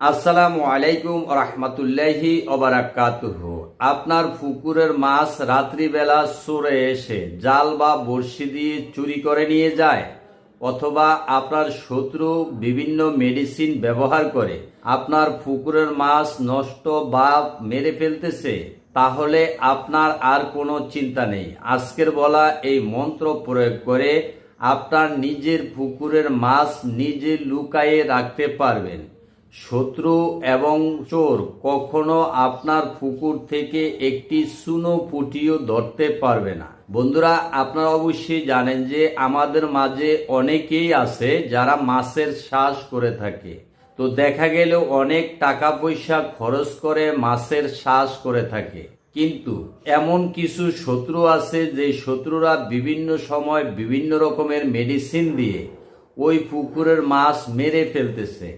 আসসালামু আলাইকুম রহমতুল্লাহি ওবারাকাতুহ আপনার পুকুরের মাছ রাত্রিবেলা সরে এসে জাল বা বড়শি দিয়ে চুরি করে নিয়ে যায়, অথবা আপনার শত্রু বিভিন্ন মেডিসিন ব্যবহার করে আপনার পুকুরের মাছ নষ্ট বা মেরে ফেলতেছে, তাহলে আপনার আর কোনো চিন্তা নেই। আজকের বলা এই মন্ত্র প্রয়োগ করে আপনার নিজের পুকুরের মাছ নিজে লুকায়ে রাখতে পারবেন। শত্রু এবং চোর কখনো আপনার পুকুর থেকে একটি সুনো পুটিও ধরতে পারবে না। বন্ধুরা, আপনারা অবশ্যই জানেন যে আমাদের মাঝে অনেকেই আছে যারা মাছের শ্বাস করে থাকে। তো দেখা গেল অনেক টাকা পয়সা খরচ করে মাছের শ্বাস করে থাকে। কিন্তু এমন কিছু শত্রু আছে যে শত্রুরা বিভিন্ন সময় বিভিন্ন রকমের মেডিসিন দিয়ে ওই পুকুরের মাছ মেরে ফেলতেছে।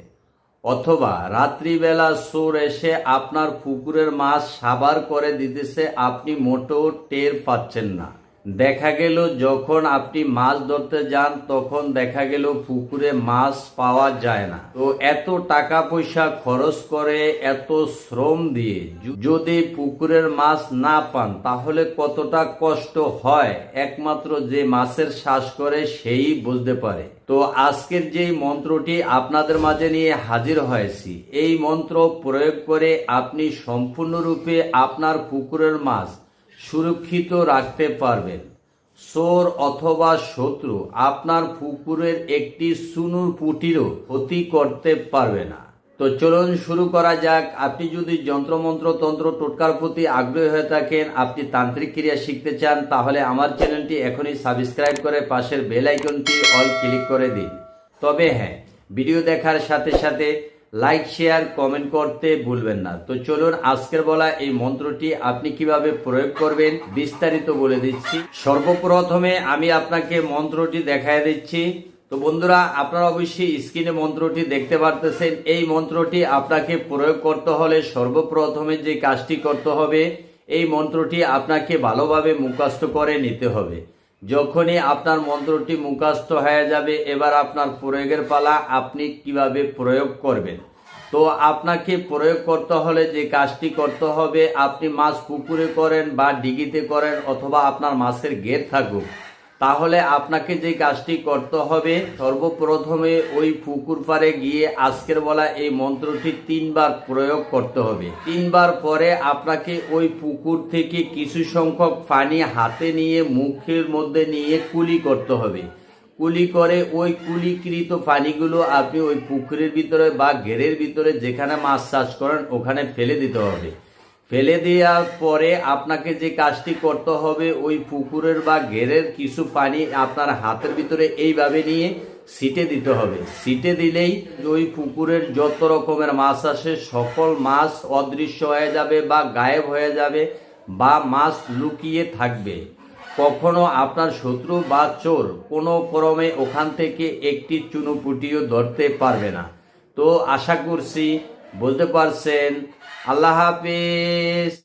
অথবা রাত্রিবেলা সোর এসে আপনার পুকুরের মাছ সাবার করে দিতেছে, আপনি মোটেও টের পাচ্ছেন না। দেখা গেল যখন আপনি মাছ ধরতে যান, তখন দেখা গেল পুকুরে মাছ পাওয়া যায় না। তো এত টাকা পয়সা খরচ করে, এত শ্রম দিয়ে যদি পুকুরের মাছ না পান, তাহলে কতটা কষ্ট হয়? একমাত্র যে মাছের শ্বাস করে, সেই বুঝতে পারে। তো আজকের যে মন্ত্রটি আপনাদের মাঝে নিয়ে হাজির হয়েছি, এই মন্ত্র প্রয়োগ করে আপনি সম্পূর্ণরূপে আপনার পুকুরের মাছ সুরক্ষিত রাখতে পারবেন। চোর অথবা শত্রু আপনার পুকুরের একটি সুনুর পুটিরও ক্ষতি করতে পারবে না। তো চলুন শুরু করা যাক। আপনি যদি যন্ত্রমন্ত্র তন্ত্র টোটকার প্রতি আগ্রহী হয়ে থাকেন, আপনি তান্ত্রিক ক্রিয়া শিখতে চান, তাহলে আমার চ্যানেলটি এখনই সাবস্ক্রাইব করে পাশের বেল আইকনটি অল ক্লিক করে দিন। তবে হ্যাঁ ভিডিও দেখার সাথে সাথে লাইক শেয়ার কমেন্ট করতে ভুলবেন না। তো চলুন, আজকের বলা এই মন্ত্রটি আপনি কীভাবে প্রয়োগ করবেন বিস্তারিত বলে দিচ্ছি। সর্বপ্রথমে আমি আপনাকে মন্ত্রটি দেখায় দিচ্ছি। তো বন্ধুরা, আপনারা অবশ্যই স্ক্রিনে মন্ত্রটি দেখতে পারতেছেন। এই মন্ত্রটি আপনাকে প্রয়োগ করতে হলে সর্বপ্রথমে যে কাজটি করতে হবে, এই মন্ত্রটি আপনাকে ভালোভাবে মুখস্থ করে নিতে হবে। যখনই আপনার মন্ত্রটি মুখস্থ হয়ে যাবে, এবার আপনার প্রয়োগের পালা আপনি কীভাবে প্রয়োগ করবেন? তো আপনাকে প্রয়োগ করতে হলে যে কাজটি করতে হবে, আপনি মাছ পুকুরে করেন বা ডিগিতে করেন অথবা আপনার মাছের গেট থাকুক। তাহলে আপনাকে যে কাজটি করতে হবে, সর্বপ্রথমে ওই পুকুর পাড়ে গিয়ে আজকের বলা এই মন্ত্রটি তিনবার প্রয়োগ করতে হবে। তিনবার পরে আপনাকে ওই পুকুর থেকে কিছু সংখ্যক পানি হাতে নিয়ে মুখের মধ্যে নিয়ে কুলি করতে হবে। কুলি করে ওই কুলিকৃত পানিগুলো আপনি ওই পুকুরের ভিতরে বা ঘেরের ভিতরে যেখানে মাছ চাষ করেন, ওখানে ফেলে দিতে হবে। ফেলে দেওয়ার পরে আপনাকে যে কাজটি করতে হবে, ওই পুকুরের বা ঘেরের কিছু পানি আপনার হাতের ভিতরে এইভাবে নিয়ে সিটে দিতে হবে। সিটে দিলেই ওই পুকুরের যত রকমের মাছ আসে, সকল মাছ অদৃশ্য হয়ে যাবে বা গায়েব হয়ে যাবে বা মাছ লুকিয়ে থাকবে। কখনো আপনার শত্রু বা চোর কোনো ক্রমে ওখান থেকে একটি চুনুপুটিও ধরতে পারবে না। তো আশা করছি বলতে পারছেন? আল্লাহ হাফিজ।